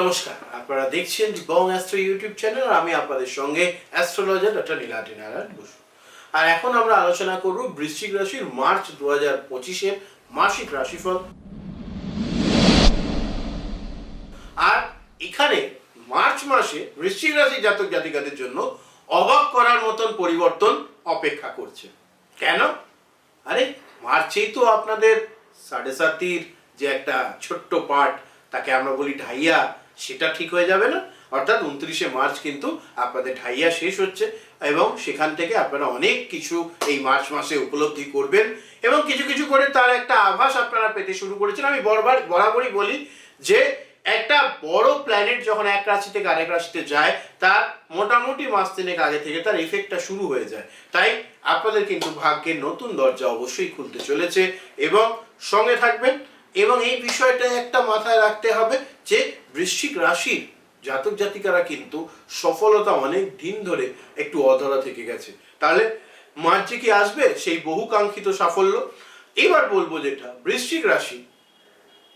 নমস্কার, আপনারা দেখছেন বং অ্যাস্ট্রো ইউটিউব চ্যানেল, আর আমি আপনাদের সঙ্গে অ্যাস্ট্রোলজার ডক্টর নীলাটি নারায়ণ বসু। আর এখন আমরা আলোচনা করব বৃশ্চিক রাশির মার্চ দু হাজার পঁচিশের মাসিক রাশিফল। আর এখানে মার্চ মাসে বৃশ্চিক রাশি জাতক জাতিকাদের জন্য অবাক করার মতন পরিবর্তন অপেক্ষা করছে। কেন? আরে, মার্চেই তো আপনাদের সাড়ে সাতির যে একটা ছোট্ট পার্ট তাকে আমরা বলি ঢাইয়া সেটা ঠিক হয়ে যাবে না। অর্থাৎ উনত্রিশে মার্চ কিন্তু আপনাদের ঢাইয়া শেষ হচ্ছে এবং সেখান থেকে আপনারা অনেক কিছু এই মার্চ মাসে উপলব্ধি করবেন এবং কিছু কিছু করে তার একটা আভাস আপনারা পেতে শুরু করেছেন। আমি বরবার, বরাবরই বলি যে একটা বড় প্ল্যানেট যখন এক রাশি থেকে আরেক রাশিতে যায়, তার মোটামুটি মাস তিনেক আগে থেকে তার ইফেক্টটা শুরু হয়ে যায়। তাই আপনাদের কিন্তু ভাগ্যের নতুন দরজা অবশ্যই খুলতে চলেছে এবং সঙ্গে থাকবেন এবং এই বিষয়টা একটা মাথায় রাখতে হবে যে বৃশ্চিক রাশির জাতক জাতিকারা কিন্তু সফলতা অনেক দিন ধরে একটু অধরা থেকে গেছে। তাহলে মার্চে কি আসবে? সেই বহুকাঙ্ক্ষিত সাফল্য। এবার বলব যেটা, বৃশ্চিক রাশি,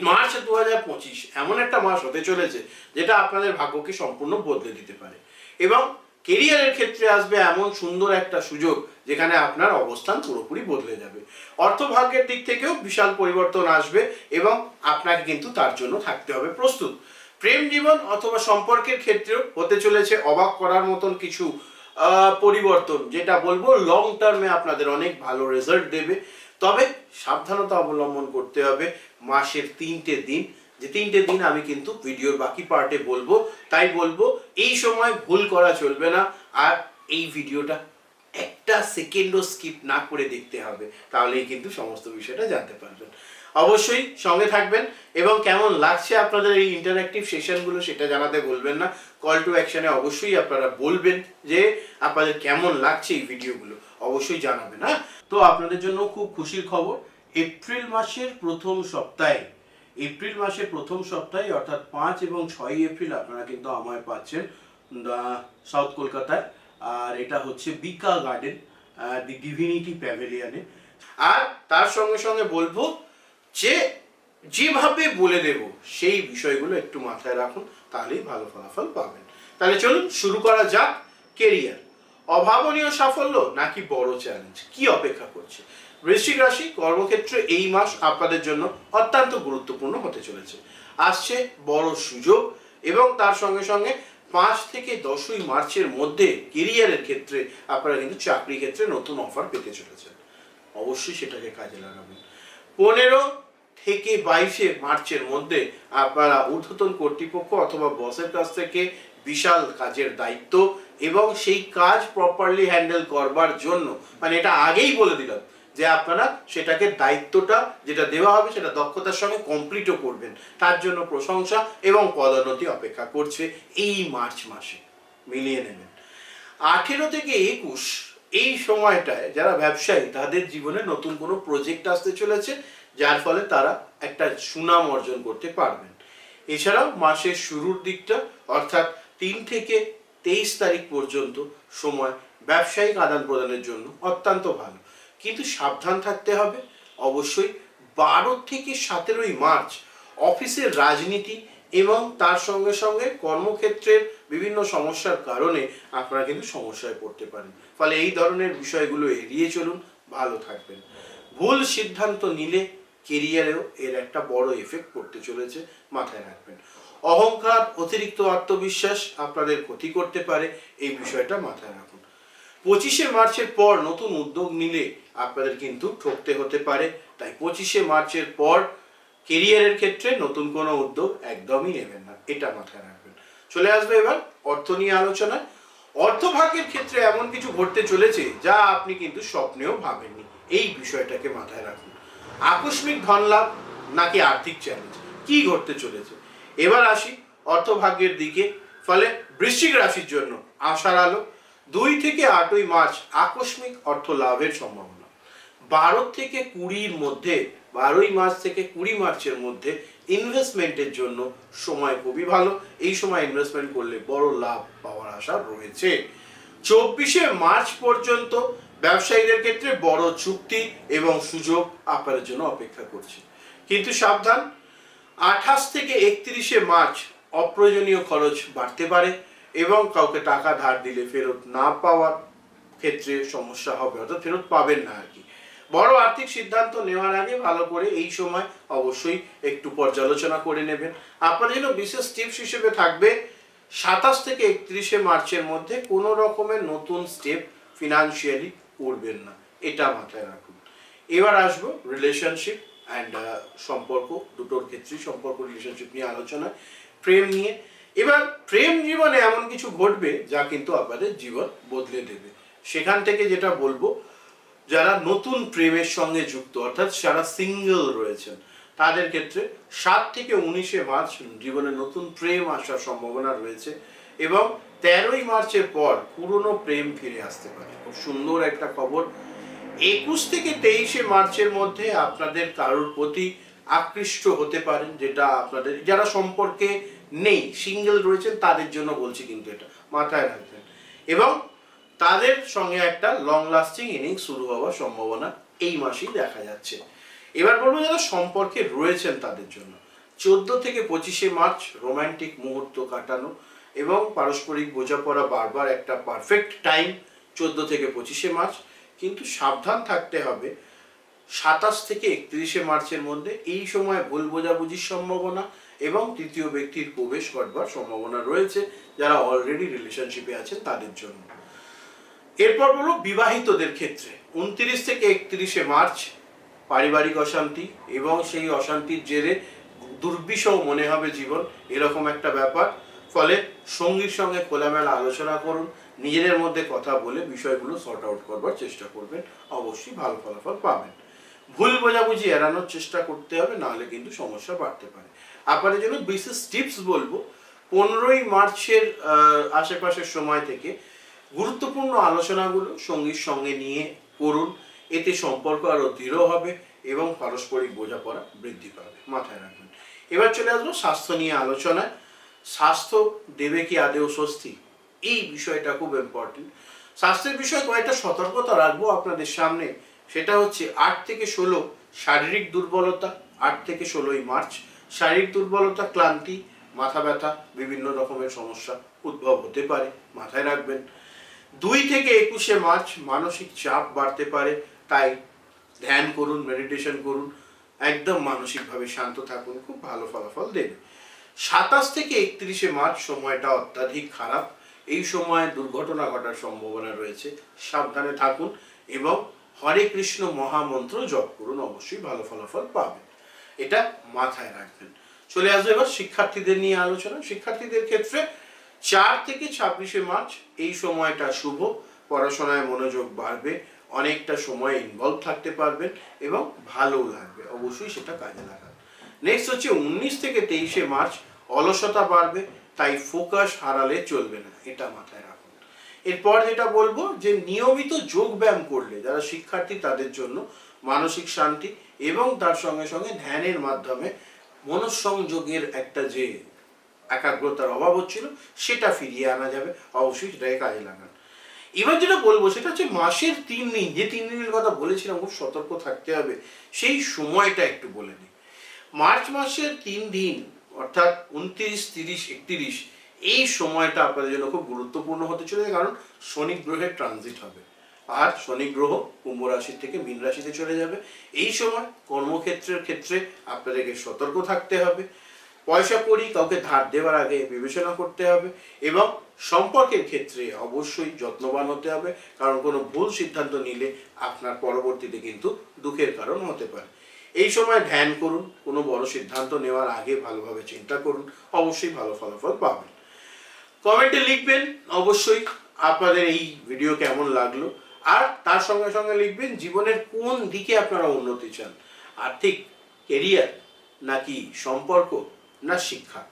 মার্চ দু হাজার পঁচিশ এমন একটা মাস হতে চলেছে যেটা আপনাদের ভাগ্যকে সম্পূর্ণ বদলে দিতে পারে। এবং কেরিয়ারের ক্ষেত্রে আসবে এমন সুন্দর একটা সুযোগ যেখানে আপনার অবস্থান পুরোপুরি বদলে যাবে। অর্থভাগ্যের দিক থেকেও বিশাল পরিবর্তন আসবে এবং আপনাকে কিন্তু তার জন্য থাকতে হবে প্রস্তুত। প্রেম জীবন অথবা সম্পর্কের ক্ষেত্রেও হতে চলেছে অবাক করার মতন কিছু পরিবর্তন যেটা বলব লং টার্মে আপনাদের অনেক ভালো রেজাল্ট দেবে। তবে সাবধানতা অবলম্বন করতে হবে। মাসের তিনটে দিন যে তিনটে দিন আমি কিন্তু ভিডিওর বাকি পার্টে বলব, তাই বলব, এই সময় ভুল করা চলবে না, আর এই ভিডিওটা একটা সেকেন্ডও স্কিপ না করে দেখতে হবে, তাহলেই কিন্তু সমস্ত বিষয়টা জানতে পারবেন। অবশ্যই সঙ্গে থাকবেন, এবং কেমন লাগছে আপনাদের এই ইন্টারঅ্যাক্টিভ সেশনগুলো সেটা জানাতে বলবেন না কল টু অ্যাকশনে অবশ্যই আপনারা বলবেন যে আপনাদের কেমন লাগছে এই ভিডিওগুলো, অবশ্যই জানাবেন হ্যাঁ? তো আপনাদের জন্য খুব খুশির খবর, এপ্রিল মাসের প্রথম সপ্তাহে এপ্রিল মাসের প্রথম সপ্তাহে, অর্থাৎ পাঁচ এবং ছয় এপ্রিল আপনারা কিন্তু আমায় পাচ্ছেন সাউথ কলকাতায়। আর এটা হচ্ছে বিকা গার্ডেন দি ডিভিনিটি প্যাভিলিয়নে। আর তার সঙ্গে সঙ্গে বলব যে, যেভাবে বলে দেব, সেই বিষয়গুলো একটু মাথায় রাখুন, তাহলেই ভালো ফলাফল পাবেন। তাহলে চলুন, শুরু করা যাক কেরিয়ার অভাবনীয় সাফল্য নাকি বড় চ্যালেঞ্জ কি অপেক্ষা করছে? বৃশ্চিক রাশি কর্মক্ষেত্রে এই মাস আপনাদের জন্য অত্যন্ত গুরুত্বপূর্ণ হতে চলেছে। আসছে বড় সুযোগ এবং তার সঙ্গে সঙ্গে পাঁচ থেকে দশই মার্চের মধ্যে কেরিয়ারের ক্ষেত্রে আপনারা কিন্তু চাকরি ক্ষেত্রে নতুন অফার পেতে চলেছেন। অবশ্যই সেটাকে কাজে লাগাবেন। পনেরো থেকে বাইশে মার্চের মধ্যে আপনারা ঊর্ধ্বতন কর্তৃপক্ষ অথবা বসের কাছ থেকে বিশাল কাজের দায়িত্ব এবং সেই কাজ প্রপারলি হ্যান্ডেল করবার জন্য মানে এটা আগেই বলে দিলাম যে আপনারা সেটাকে দায়িত্বটা যেটা দেওয়া হবে সেটা দক্ষতার সঙ্গে কমপ্লিটও করবেন। তার জন্য প্রশংসা এবং পদোন্নতি অপেক্ষা করছে এই মার্চ মাসে। মিলিয়ে নেবেন। আঠেরো থেকে একুশ এই সময়টায় যারা ব্যবসায়ী, তাদের জীবনে নতুন কোনো প্রজেক্ট আসতে চলেছে, যার ফলে তারা একটা সুনাম অর্জন করতে পারবেন। এছাড়াও মাসের শুরুর দিকটা, অর্থাৎ তিন থেকে তেইশ তারিখ পর্যন্ত সময় ব্যবসায়িক আদান প্রদানের জন্য অত্যন্ত ভালো। কিন্তু সাবধান থাকতে হবে। অবশ্যই বারো থেকে সতেরোই মার্চ অফিসের রাজনীতি এবং তার সঙ্গে সঙ্গে কর্মক্ষেত্রের বিভিন্ন সমস্যার কারণে আপনারা কিন্তু সমস্যায় পড়তে পারেন। ফলে এই ধরনের বিষয়গুলো এড়িয়ে চলুন, ভালো থাকবেন। ভুল সিদ্ধান্ত নিলে কেরিয়ারেও এর একটা বড় এফেক্ট পড়তে চলেছে, মাথায় রাখবেন। অহংকার, অতিরিক্ত আত্মবিশ্বাস আপনাদের ক্ষতি করতে পারে, এই বিষয়টা মাথায় রাখুন। পঁচিশে মার্চের পর নতুন উদ্যোগ নিলে আপনাদের কিন্তু ঠকতে হতে পারে। তাই পঁচিশে মার্চের পর কেরিয়ারের ক্ষেত্রে নতুন কোনো উদ্যোগ একদমই নেবেন না, এটা মাথায় রাখবেন। চলে আসবে এবার অর্থ নিয়ে আলোচনায়। অর্থভাগ্যের ক্ষেত্রে এমন কিছু ঘটতে চলেছে যা আপনি কিন্তু স্বপ্নেও ভাবেননি, এই বিষয়টাকে মাথায় রাখুন। আকস্মিক ধন লাভ নাকি আর্থিক চ্যালেঞ্জ কি ঘটতে চলেছে? এবার আসি অর্থভাগ্যের দিকে, ফলে বৃশ্চিক রাশির জন্য আশার আলো দুই থেকে আটই মার্চ আকস্মিক অর্থ লাভের সম্ভাবনা। বারো থেকে কুড়ির মধ্যে, বারোই মার্চ থেকে কুড়ি মার্চের মধ্যে ইনভেস্টমেন্টের জন্য সময় খুবই ভালো। এই সময় ইনভেস্টমেন্ট করলে বড় লাভ পাওয়ার আশা রয়েছে। চব্বিশে মার্চ পর্যন্ত ব্যবসায়ীদের ক্ষেত্রে বড় চুক্তি এবং সুযোগ আপনাদের জন্য অপেক্ষা করছে। কিন্তু সাবধান, আঠাশ থেকে একত্রিশে মার্চ অপ্রয়োজনীয় খরচ বাড়তে পারে। এবং কাউকে টাকা ধার দিলে ফেরত না পাওয়ার ক্ষেত্রে সমস্যা হবে, অর্থাৎ ফেরত পাবেন না আর কি। বড় আর্থিক সিদ্ধান্ত নেওয়ার আগে ভালো করে এই সময় অবশ্যই একটু পর্যালোচনা করে নেবেন। আপনার জন্য বিশেষ টিপস হিসেবে থাকবে, সাতাশ থেকে একত্রিশে মার্চের মধ্যে কোনো রকমের নতুন স্টেপ ফিনান্সিয়ালি করবেন না, এটা মাথায় রাখুন। এবার আসব রিলেশনশিপ অ্যান্ড সম্পর্ক, দুটোর ক্ষেত্রেই সম্পর্ক রিলেশনশিপ নিয়ে আলোচনা প্রেম নিয়ে এবার প্রেম জীবনে এমন কিছু ঘটবে যা কিন্তু আপনাদের জীবন বদলে দেবে। সেখান থেকে যেটা বলব, যারা নতুন প্রেমের সঙ্গে যুক্ত, অর্থাৎ যারা সিঙ্গেল রয়েছেন, তাদের ক্ষেত্রে সাত থেকে উনিশে মার্চ জীবনে নতুন প্রেম আসার সম্ভাবনা রয়েছে এবং তেরোই মার্চের পর পুরনো প্রেম ফিরে আসতে পারে। খুব সুন্দর একটা খবর। একুশ থেকে তেইশে মার্চের মধ্যে আপনাদের কারোর প্রতি আকৃষ্ট হতে পারেন, যেটা আপনাদের, যারা সম্পর্কে নেই। সিঙ্গেল রয়েছেন, তাদের জন্য বলছি কিন্তু এটা। মাথায় রাখবেন। এবং তাদের সঙ্গে একটা লং লাস্টিং ইনিংস শুরু হওয়ার সম্ভাবনা এই মাসেই দেখা যাচ্ছে। এবার বলব যারা সম্পর্কে রয়েছেন তাদের জন্য। চোদ্দ থেকে পঁচিশে মার্চ রোমান্টিক মুহূর্ত কাটানো এবং পারস্পরিক বোঝাপড়া বারবার একটা পারফেক্ট টাইম চোদ্দ থেকে পঁচিশে মার্চ। কিন্তু সাবধান থাকতে হবে, সাতাশ থেকে একত্রিশে মার্চের মধ্যে। এই সময় ভুল বোঝাবুঝির সম্ভাবনা এবং তৃতীয় ব্যক্তির প্রবেশ ঘটবার সম্ভাবনা রয়েছে যারা অলরেডি রিলেশনশিপে আছেন তাদের জন্য। এরপর হলো বিবাহিতদের ক্ষেত্রে। উনত্রিশ থেকে একত্রিশে মার্চ, পারিবারিক অশান্তি এবং সেই অশান্তির জেরে দুর্বিষহ মনে হবে জীবন, এরকম একটা ব্যাপার। ফলে সঙ্গীর সঙ্গে খোলামেলা আলোচনা করুন, নিজেদের মধ্যে কথা বলে বিষয়গুলো সর্ট আউট করবার চেষ্টা করবেন, অবশ্যই ভালো ফলাফল পাবেন। ভুল বোঝাবুঝি এড়ানোর চেষ্টা করতে হবে, নাহলে কিন্তু সমস্যা বাড়তে পারে। আপনাদের জন্য বিশেষ টিপস বলব, পনেরোই মার্চের আশেপাশের সময় থেকে গুরুত্বপূর্ণ আলোচনাগুলো সঙ্গীর সঙ্গে নিয়ে করুন। এতে সম্পর্ক আরও দৃঢ় হবে এবং পারস্পরিক বোঝাপড়া বৃদ্ধি পাবে। মাথায় রাখবেন। এবার চলে আসব স্বাস্থ্য নিয়ে আলোচনায়। স্বাস্থ্য দেবে কি আদেও স্বস্তি? এই বিষয়টা খুব ইম্পর্টেন্ট স্বাস্থ্যের বিষয়ে কয়েকটা সতর্কতা রাখব আপনাদের সামনে। সেটা হচ্ছে আট থেকে ষোলো শারীরিক দুর্বলতা, আট থেকে ষোলোই মার্চ। শারীরিক দুর্বলতা, ক্লান্তি, মাথা ব্যথা, বিভিন্ন রকমের সমস্যা উদ্ভব হতে পারে, মাথায় রাখবেন। দুই থেকে একুশে মার্চ মানসিক চাপ বাড়তে পারে, তাই ধ্যান করুন মেডিটেশন করুন, একদম মানসিকভাবে শান্ত থাকুন, খুব ভালো ফলাফল দেবে। সাতাশ থেকে একত্রিশে মার্চ সময়টা অত্যাধিক খারাপ। এই সময়ে দুর্ঘটনা ঘটার সম্ভাবনা রয়েছে, সাবধানে থাকুন এবং হরে কৃষ্ণ মহামন্ত্র জপ করুন, অবশ্যই ভালো ফলাফল পাবেন। এটা মাথায় রাখবেন। চলে আসবে এবার শিক্ষার্থীদের নিয়ে আলোচনা। শিক্ষার্থীদের ক্ষেত্রে চার থেকে ছাব্বিশে মার্চ এই সময়টা শুভ। পড়াশোনায় মনোযোগ বাড়বে, অনেকটা সময় ইনভলভ থাকতে পারবেন এবং ভালো লাগবে, অবশ্যই সেটা কাজে লাগান নেক্সট হচ্ছে উনিশ থেকে তেইশে মার্চ, অলসতা বাড়বে, তাই ফোকাস হারালে চলবে না, এটা মাথায় রাখুন। এরপর যেটা বলব যে নিয়মিত যোগ ব্যায়াম করলে, যারা শিক্ষার্থী তাদের জন্য মানসিক শান্তি এবং তার সঙ্গে সঙ্গে ধ্যানের মাধ্যমে মনঃসংযোগের একটা যে একাগ্রতার অভাব হচ্ছিল, সেটা ফিরিয়ে আনা যাবে। অবশ্যই সেটাকে কাজে লাগান। এবার যেটা বলব, সেটা হচ্ছে মাসের তিন দিন, যে তিন দিনের কথা বলেছিলাম, খুব সতর্ক থাকতে হবে, সেই সময়টা একটু বলে নিই। মার্চ মাসের তিন দিন, অর্থাৎ উনত্রিশ, তিরিশ, একত্রিশ, এই সময়টা আপনাদের জন্য খুব গুরুত্বপূর্ণ হতে চলেছে, কারণ শনি গ্রহের ট্রানজিট হবে। আর শনি গ্রহ কুম্ভ রাশি থেকে মীন রাশিতে চলে যাবে। এই সময় কর্মক্ষেত্রের ক্ষেত্রে আপনাদেরকে সতর্ক থাকতে হবে। পয়সা করি কাউকে ধার দেওয়ার আগে বিবেচনা করতে হবে এবং সম্পর্কের ক্ষেত্রে অবশ্যই যত্নবান হতে হবে, কারণ কোনো ভুল সিদ্ধান্ত নিলে আপনার পরবর্তীতে কিন্তু দুঃখের কারণ হতে পারে। এই সময় ধ্যান করুন, কোনো বড় সিদ্ধান্ত নেওয়ার আগে ভালোভাবে চিন্তা করুন, অবশ্যই ভালো ফলাফল পাবেন। কমেন্টে লিখবেন, অবশ্যই আপনাদের এই ভিডিও কেমন লাগল আর তার সঙ্গে সঙ্গে লিখবেন জীবনের কোন দিকে আপনারা উন্নতি চান। আর্থিক কেরিয়ার নাকি সম্পর্ক না শিক্ষা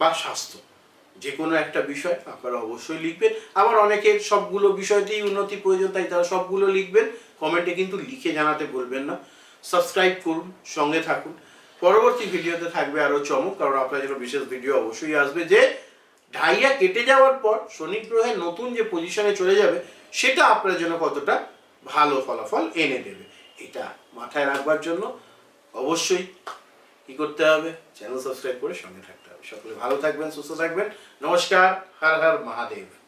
বা স্বাস্থ্য? যে কোনো একটা বিষয় আপনারা অবশ্যই লিখবেন। আবার অনেকের সবগুলো বিষয়তেই উন্নতি প্রয়োজন, তাই তারা সবগুলো লিখবেন। কমেন্টে কিন্তু লিখে জানাতে বলবেন না। সাবস্ক্রাইব করুন, সঙ্গে থাকুন। পরবর্তী ভিডিওতে থাকবে আরও চমক, কারণ আপনার জন্য বিশেষ ভিডিও অবশ্যই আসবে যে ঢাইয়া কেটে যাওয়ার পর শনি গ্রহের নতুন যে পজিশনে চলে যাবে সেটা আপনার জন্য কতটা ভালো ফলাফল এনে দেবে। এটা মাথায় রাখবার জন্য অবশ্যই কি করতে হবে? চ্যানেল সাবস্ক্রাইব করে সঙ্গে থাকতে হবে। সকলে ভালো থাকবেন, সুস্থ থাকবেন। নমস্কার, হর হর মহাদেব।